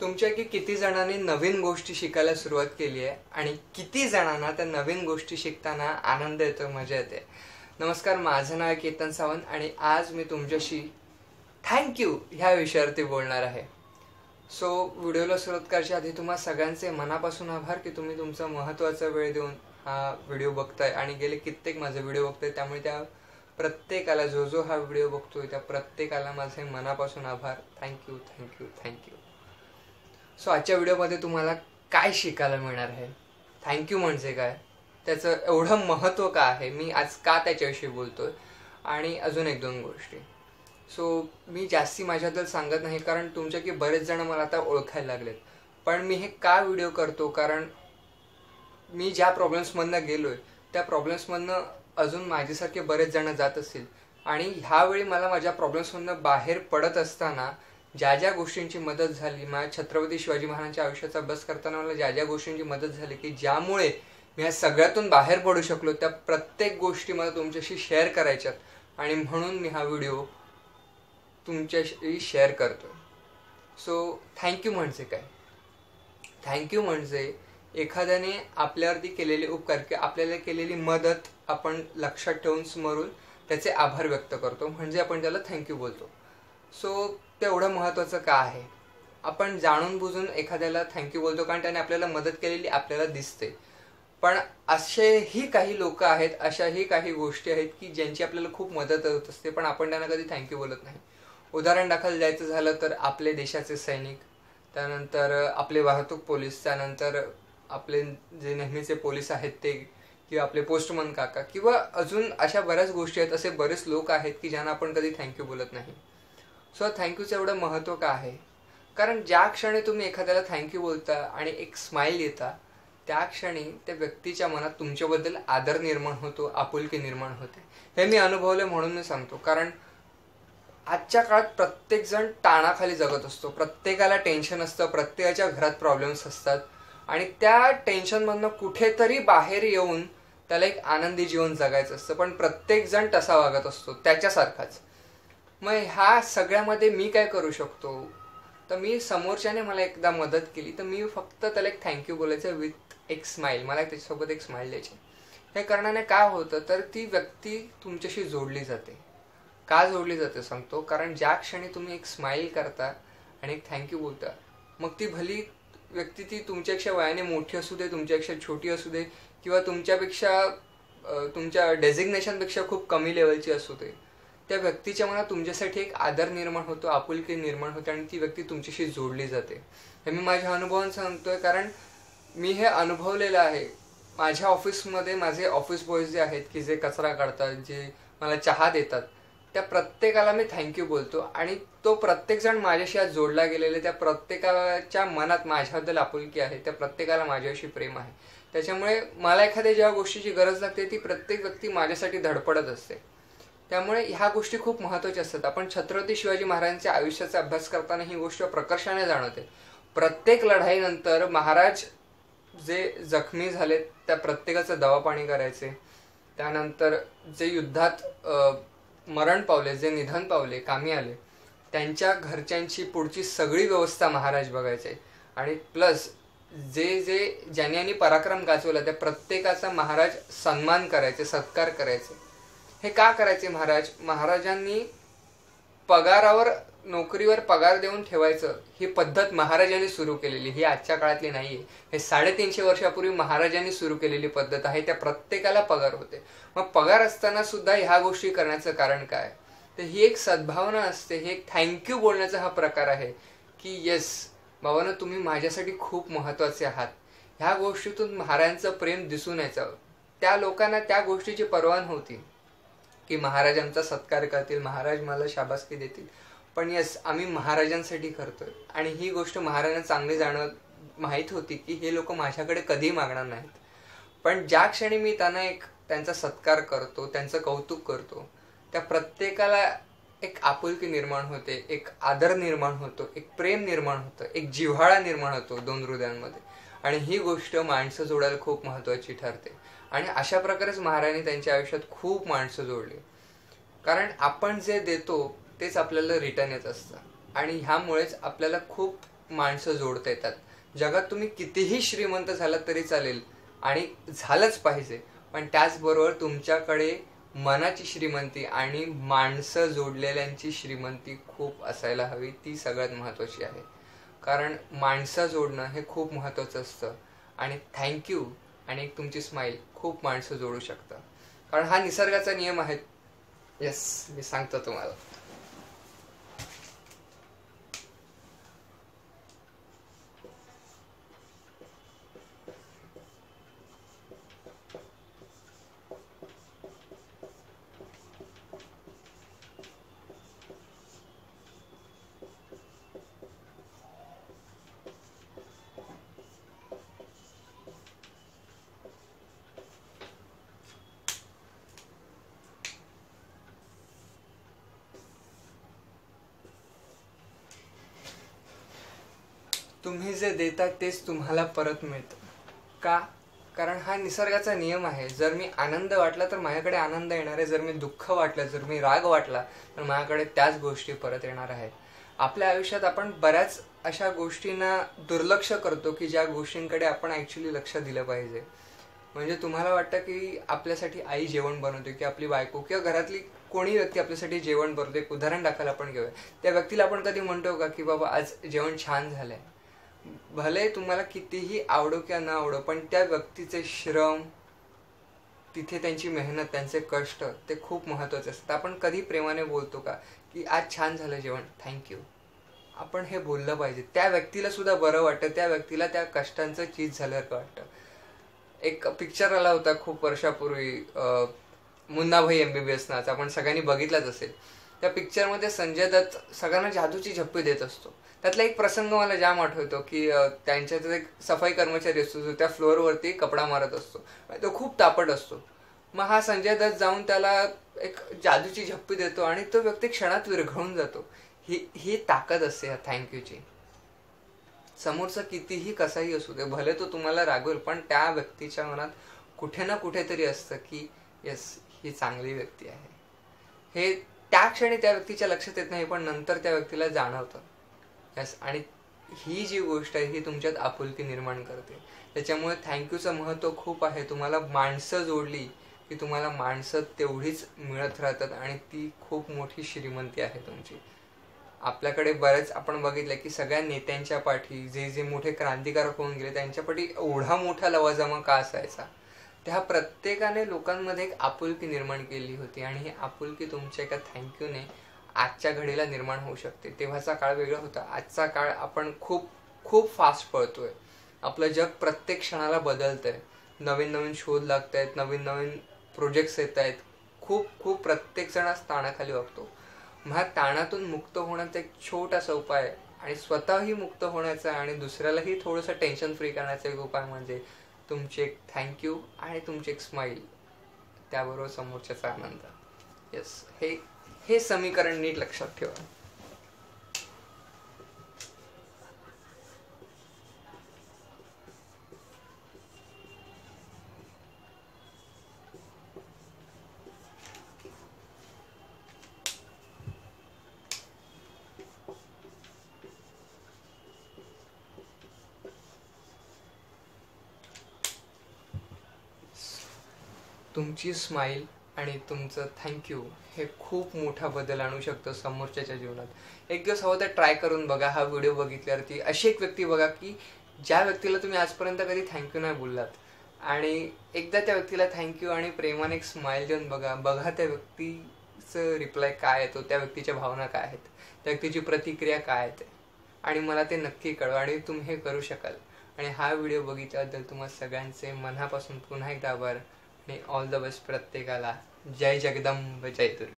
तुमच्या की किती जणांनी नवीन गोष्टी शिकायला सुरुवात केली आहे आणि किती जणांना त्या नवीन गोष्टी शिकताना आनंद येतो मजा येते. नमस्कार माझं नाव आहे केतन सावंत आणि आज मी तुमच्याशी थँक्यू ह्या विषयावरती बोलणार आहे. सो व्हिडिओला सुरुवात करायच्या आधी तुम्हा सगळ्यांचे मनापासून आभार की तुम्ही तुमचा महत्त्वाचा वेळ देऊन हा व्हिडिओ बघताय आणि गेले कित्येक माझे व्हिडिओ बघताय त्यामुळे त्या प्रत्येकाला जो जो हा व्हिडिओ बघतोय त्या प्रत्येकाला माझे मनापासून आभार. थँक्यू थँक्यू थँक्यू सो आजच्या व्हिडिओमध्ये तुम्हाला काय शिकायला मिळणार आहे? थँक्यू म्हणजे काय? त्याचं एवढं महत्त्व का आहे? मी आज का त्याच्याविषयी बोलतोय? आणि अजून एक दोन गोष्टी. सो मी जास्ती माझ्याबद्दल सांगत नाही कारण तुमच्या की बरेच जण मला आता ओळखायला लागलेत. पण मी हे का व्हिडिओ करतो? कारण मी ज्या प्रॉब्लेम्समधनं गेलो आहे त्या प्रॉब्लेम्समधनं अजून माझ्यासारखे बरेच जण जात असतील. आणि ह्यावेळी मला माझ्या प्रॉब्लेम्समधनं बाहेर पडत असताना ज्या ज्या गोष्टींची मदत झाली माझ्या छत्रपती शिवाजी महाराजांच्या आयुष्याचा अभ्यास करताना मला ज्या ज्या गोष्टींची मदत झाली की ज्यामुळे मी या सगळ्यातून बाहेर पडू शकलो त्या प्रत्येक गोष्टी मला तुमच्याशी शेअर करायच्यात आणि म्हणून मी हा व्हिडिओ तुमच्याशी शेअर करतो सो थँक्यू म्हणजे काय? थँक्यू म्हणजे एखाद्याने आपल्यावरती केलेले उपकार की आपल्याला केलेली मदत आपण लक्षात ठेवून स्मरून त्याचे आभार व्यक्त करतो. म्हणजे आपण त्याला थँक्यू बोलतो. सो तेवढं महत्त्वाचं का आहे? आपण जाणून बुजून एखाद्याला थँक्यू बोलतो कारण त्याने आपल्याला मदत केलेली आपल्याला दिसते. पण असेही काही लोक आहेत अशाही काही गोष्टी आहेत की ज्यांची आपल्याला खूप मदत होत असते पण आपण त्यांना कधी थँक्यू बोलत नाही. उदाहरण दाखल द्यायचं झालं तर आपले देशाचे सैनिक त्यानंतर आपले वाहतूक पोलीस त्यानंतर आपले जे नेहमीचे पोलीस आहेत ते किंवा आपले पोस्टमन काका किंवा अजून अशा बऱ्याच गोष्टी आहेत असे बरेच लोक आहेत की ज्यांना आपण कधी थँक्यू बोलत नाही. सो थँक्यूचं एवढं महत्त्व का आहे? कारण ज्या क्षणी तुम्ही एखाद्याला थँक्यू बोलता आणि एक स्माईल देता त्या क्षणी त्या व्यक्तीच्या मनात तुमच्याबद्दल आदर निर्माण होतो आपुलकी निर्माण होते. हे मी अनुभवले म्हणून मी सांगतो. कारण आजच्या काळात प्रत्येकजण ताणाखाली जगत असतो. प्रत्येकाला टेन्शन असतं प्रत्येकाच्या घरात प्रॉब्लेम्स असतात. आणि त्या टेन्शनमधनं कुठेतरी बाहेर येऊन त्याला एक आनंदी जीवन जगायचं असतं. पण प्रत्येकजण तसा वागत असतो. त्याच्यासारखाच. मग ह्या सगळ्यामध्ये मी काय करू शकतो? तर मी समोरच्याने मला एकदा मदत केली. तर मी फक्त त्याला एक थँक्यू बोलायचं विथ एक स्माईल मला त्याच्यासोबत एक स्माईल द्यायची. हे कारणाने काय होतं? तर ती व्यक्ती तुमच्याशी जोडली जाते. का जोडली जाते सांगतो? कारण ज्या क्षणी तुम्ही एक स्माईल करता आणि एक थँक्यू बोलता मग ती भली व्यक्ती ती तुमच्यापेक्षा वयाने मोठी असू दे तुमच्यापेक्षा छोटी असू दे किंवा तुमच्यापेक्षा तुमच्या डेझिग्नेशनपेक्षा खूप कमी लेवलची असू दे. त्या व्यक्तीच्या मनात तुमच्यासाठी एक आदर निर्माण होतो आपुलकी निर्माण होते आणि ती व्यक्ती तुमच्याशी जोडली जाते. हे मी माझ्या अनुभवान सांगतोय कारण मी हे अनुभवलेलं आहे. माझ्या ऑफिसमध्ये माझे ऑफिस बॉयज जे आहेत की जे कचरा काढतात जे मला चहा देतात त्या प्रत्येकाला मी थँक्यू बोलतो आणि तो प्रत्येकजण माझ्याशी आज जोडला गेलेला त्या प्रत्येकाच्या मनात माझ्याबद्दल आपुलकी आहे. त्या प्रत्येकाला माझ्याशी प्रेम आहे. त्याच्यामुळे मला एखाद्या ज्या गोष्टीची गरज लागते ती प्रत्येक व्यक्ती माझ्यासाठी धडपडत असते. त्यामुळे ह्या गोष्टी खूप महत्त्वाच्या असतात. आपण छत्रपती शिवाजी महाराजांच्या आयुष्याचा अभ्यास करताना ही गोष्ट प्रकर्षाने जाणवते. प्रत्येक लढाईनंतर महाराज जे जखमी झाले त्या प्रत्येकाचं दवापाणी करायचे. त्यानंतर जे युद्धात मरण पावले जे निधन पावले कामी आले त्यांच्या घरच्यांची पुढची सगळी व्यवस्था महाराज बघायचे. आणि प्लस जे जे ज्यांनी यांनी पराक्रम गाजवला त्या प्रत्येकाचा महाराज सन्मान करायचे सत्कार करायचे. हे का करायचे महाराज? महाराजांनी पगारावर नोकरीवर पगार देऊन ठेवायचं ही पद्धत महाराजांनी सुरू केलेली. ही आजच्या काळातली नाहीये. हे साडेतीनशे वर्षापूर्वी महाराजांनी सुरू केलेली पद्धत आहे. त्या प्रत्येकाला पगार होते. मग पगार असताना सुद्धा ह्या गोष्टी करण्याचं कारण काय? तर ही एक सद्भावना असते. हे एक थँक्यू बोलण्याचा हा प्रकार आहे की येस बाबांनो तुम्ही माझ्यासाठी खूप महत्त्वाचे आहात. ह्या गोष्टीतून महाराजांचं प्रेम दिसून यायचं. त्या लोकांना त्या गोष्टीची परवान होती की महाराज आमचा सत्कार करतील महाराज मला शाबासकी देतील. पण यस आम्ही महाराजांसाठी करतोय. आणि ही गोष्ट महाराजांना चांगली जाणवत माहीत होती की हे लोक माझ्याकडे कधीही मागणार नाहीत. पण ज्या क्षणी मी त्यांना एक त्यांचा सत्कार करतो त्यांचं कौतुक करतो त्या प्रत्येकाला एक आपुलकी निर्माण होते एक आदर निर्माण होतो एक प्रेम निर्माण होतं एक जिव्हाळा निर्माण होतो दोन हृदयांमध्ये. आणि ही गोष्ट माणसं जोडायला खूप महत्त्वाची ठरते. आणि अशा प्रकारेच महाराजांनी त्यांच्या आयुष्यात खूप माणसं जोडली. कारण आपण जे देतो तेच आपल्याला रिटर्न येत असतं. आणि ह्यामुळेच आपल्याला खूप माणसं जोडता येतात. जगात तुम्ही कितीही श्रीमंत झालात तरी चालेल आणि झालंच पाहिजे. पण त्याचबरोबर तुमच्याकडे मनाची श्रीमंती आणि माणसं जोडलेल्यांची श्रीमंती खूप असायला हवी ती सगळ्यात महत्त्वाची आहे. कारण माणसं जोडणं हे खूप महत्त्वाचं असतं. आणि थँक्यू आणि एक तुमची स्माईल खूप माणसं जोडू शकतं. कारण हा निसर्गाचा नियम आहे. येस मी सांगतो तुम्हाला. तुम्ही जे देता तेच तुम्हाला परत मिळतं. का? कारण हा निसर्गाचा नियम आहे. जर मी आनंद वाटला तर माझ्याकडे आनंद येणार आहे. जर मी दुःख वाटलं जर मी राग वाटला तर माझ्याकडे त्याच गोष्टी परत येणार आहेत. आपल्या आयुष्यात आपण बऱ्याच अशा गोष्टींना दुर्लक्ष करतो की ज्या गोष्टींकडे आपण ॲक्च्युली लक्ष दिलं पाहिजे. म्हणजे तुम्हाला वाटतं की आपल्यासाठी आई जेवण बनवते की आपली बायको किंवा घरातली कोणी व्यक्ती आपल्यासाठी जेवण बनवते. एक उदाहरण दाखल आपण घेऊया. त्या व्यक्तीला आपण कधी म्हणतो का की बाबा आज जेवण छान झालंय. भले तुम्हाला कितीही आवडो किंवा ना आवडो पण त्या व्यक्तीचे श्रम तिथे त्यांची मेहनत त्यांचे कष्ट ते खूप महत्त्वाचे असतात. आपण कधी प्रेमाने बोलतो का की आज छान झालं जेवण थँक्यू आपण हे बोललं पाहिजे. त्या व्यक्तीला सुद्धा बरं वाटतं त्या व्यक्तीला त्या कष्टांचं चीज झाल्यासारखं वाटतं. एक पिक्चर आला होता खूप वर्षापूर्वी मुन्नाभाई एस नाच आपण सगळ्यांनी बघितलाच असेल. त्या पिक्चरमध्ये संजय दत्त सगळ्यांना जादूची झप्पी देत असतो. त्यातला एक प्रसंग मला जाम आठवतो की त्यांच्यात एक सफाई कर्मचारी असतो त्या फ्लोअरवरती कपडा मारत असतो. म्हणजे तो खूप तापट असतो. मग हा संजय दत्त जाऊन त्याला एक जादूची झप्पी देतो आणि तो व्यक्ती क्षणात विरघळून जातो. ही ही ताकद असते ह्या थँक्यूची. समोरचा कितीही कसाही असू दे भले तो तुम्हाला रागवेल पण त्या व्यक्तीच्या मनात कुठे ना कुठेतरी असतं की येस ही चांगली व्यक्ती आहे. हे त्या क्षणी त्या व्यक्तीच्या लक्षात येत नाही पण नंतर त्या व्यक्तीला जाणवतं. यस आणि ही जी गोष्ट आहे ही तुमच्यात आपुलकी निर्माण करते. त्याच्यामुळे थँक्यूचं महत्त्व खूप आहे. तुम्हाला माणसं जोडली की तुम्हाला माणसं तेवढीच मिळत राहतात आणि ती खूप मोठी श्रीमंती आहे तुमची. आपल्याकडे बरेच आपण बघितलं की सगळ्या नेत्यांच्या पाठी जे जे मोठे क्रांतिकारक होऊन गेले त्यांच्या पाठी एवढा मोठा लवाजमा का असायचा? त्या प्रत्येकाने लोकांमध्ये एक आपुलकी निर्माण केली होती आणि ही आपुलकी तुमच्या एका थँक्यूने आजच्या घडीला निर्माण होऊ शकते. तेव्हाचा काळ वेगळा होता. आजचा काळ आपण खूप खूप फास्ट पळतोय. आपलं जग प्रत्येक क्षणाला बदलतंय. नवीन नवीन शोध लागत आहेत नवीन नवीन प्रोजेक्ट्स येत आहेत खूप खूप प्रत्येक जण ताणाखाली वागतो. ह्या ताणातून मुक्त होण्याचा एक छोटासा उपाय आणि स्वतःही मुक्त होण्याचा आणि दुसऱ्यालाही थोडंसं टेन्शन फ्री करण्याचा एक उपाय म्हणजे तुमची एक थँक्यू आणि तुमची एक स्माईल त्याबरोबर समोरच्याचा आनंद. येस हे हे समीकरण नीट लक्षात ठेवा. तुमची स्माईल आणि तुमचं थँक्यू हे खूप मोठा बदल आणू शकतं समोरच्याच्या जीवनात. एक दिवस हवं तर ट्राय करून बघा हा व्हिडिओ बघितल्यावरती अशी एक व्यक्ती बघा की ज्या व्यक्तीला तुम्ही आजपर्यंत कधी थँक्यू नाही बोललात. आणि एकदा त्या व्यक्तीला थँक्यू आणि प्रेमाने एक स्माईल देऊन बघा बघा त्या व्यक्तीचं रिप्लाय काय येतो त्या व्यक्तीच्या भावना काय आहेत त्या व्यक्तीची प्रतिक्रिया काय आहेत आणि मला ते नक्की कळवा आणि तुम्ही हे करू शकाल. आणि हा व्हिडिओ बघितल्याबद्दल तुम्हाला सगळ्यांचे मनापासून पुन्हा एकदा आभार. मी ऑल द बेस्ट प्रत्येकाला जय जगदंब जय दुर्गा